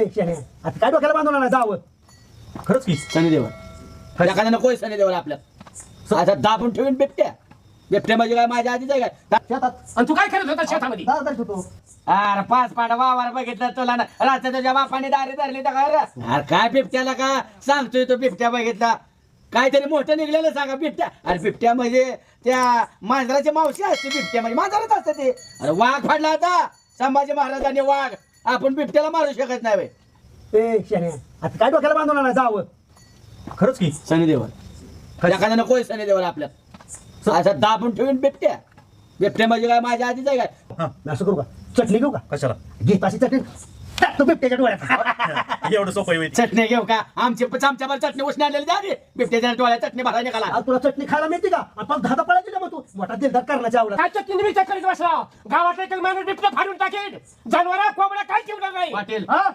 आता काय डोक्याला बांधून आणा जावं. खरंच की. सनी देवल आपल्या आता दाबून ठेवीन बिबट्या. बिबट्या म्हणजे काय? माझ्या आधीच आहे काय? दा- शेतात. आणि तू काय करत होता शेतामध्ये? होतो. अरे पाच पाडा वावर बघितलं तुला ना. रात्र तुझ्या बापाने दारी धरली तर काय रे? अरे काय बिबट्याला का? सांगतोय तो बिबट्या बघितला. काहीतरी मोठं निघलेलं सांगा बिबट्या. अरे बिबट्या म्हणजे त्या मांजराची मावशी असते बिबट्या. म्हणजे मांजरच असते ते. अरे वाघ फाडला होता. संभाजी महाराजांनी वाघ. आपण बिबट्याला मारू शकत नाही बे. ए शेण्या, आता काय डोक्याला बांधून आणा जावं खरंच की. सनी देवल एखाद्यानं कोय सनी देवल आपल्या आता दाबून ठेवीन बिबट्या. बिबट्या म्हणजे काय? माझ्या आधीच आहे काय? हा मी असं करू का? चटणी घेऊ का? कशाला? घेत अशी चटणी. टाक तो बिबट्याच्या डोळ्यात. एवढं सोपं आहे. चटणी घेऊ का? आमची चमच्याभर चटणी उष्ण आणलेली द्या रे. बिबट्याच्या डोळ्यात चटणी भरायला निघाला. आज तुला चटणी खायला मिळते का? आपण दहा पळायची का मग तू. मोठा दिलदार करण्याच्या आवडत काय चटणी विचार करीत बसला? गावातला एक माणूस बिबट्या फाडून टाकेल. जनावर कोंबड्या ठेवणार नाही पाटील हा?